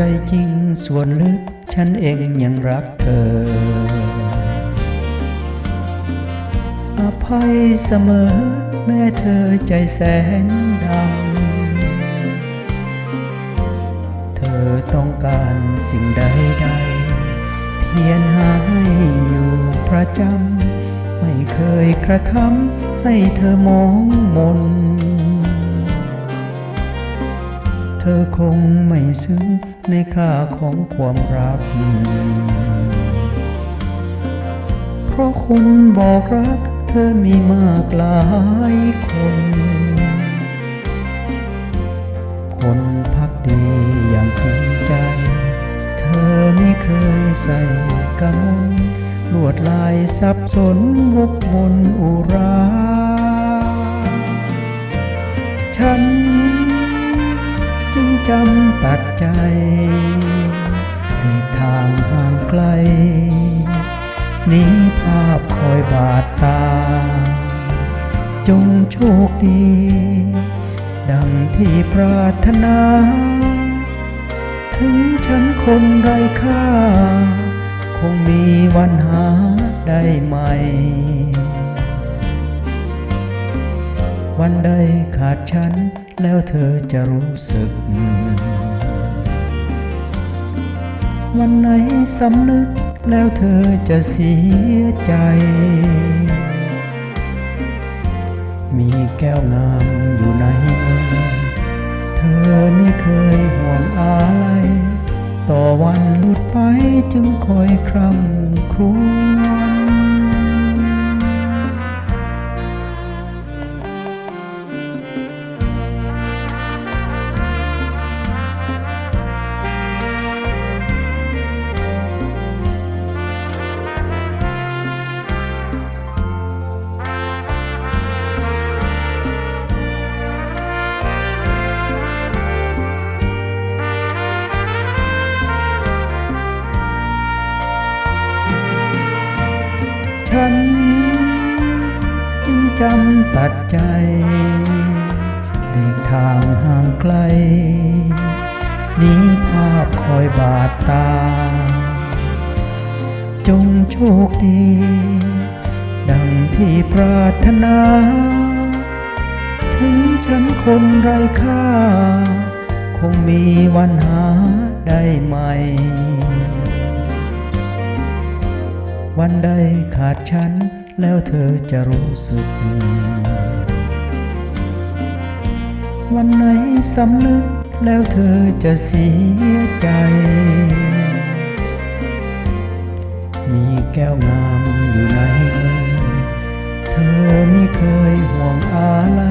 ใจจริงส่วนลึกฉันเองยังรักเธอ อภัยเสมอแม้เธอใจแสนดำ เธอต้องการสิ่งใดใดๆเพียรหาให้อยู่ประจำ ไม่เคยกระทำให้เธอมองมน อคงไม่ซึ้งในค่าของความรัก เพราะคนบอกรักเธอมีมากหลายคน คนพักดีอย่างจริงใจ เธอไม่เคยใส่กำมลลวดลายสับสนวกวนอุรา ฉัน จำตัดใจ ในทางห่างไกล นี้ภาพคอยบาดตา จงโชคดี ดังที่ปรารถนา ถึงฉันคนไร้ค่า คงมีวันหาได้ไหมวันใดขาดฉัน แล้วเธอจะรู้สึก วันไหนสำนึกแล้วเธอจะเสียใจ มีแก้วงามอยู่ในเธอไม่เคยห่วงอะไรต่อวันหลุดไปจึงคอยคร่ำครวญ ฉัน จึงจำตัดใจเดินทางห่างไกลนี้ภาพคอยบาดตา จงโชคดี ดังที่ปรารถนา ถึงฉันคนไร้ค่า คงมีวันหาได้ไหม วันใดขาดฉัน แล้วเธอจะรู้สึก วันไหนสำนึก แล้วเธอจะเสียใจ มีแก้วงามอยู่ในมือเธอไม่เคยห่วงอะไร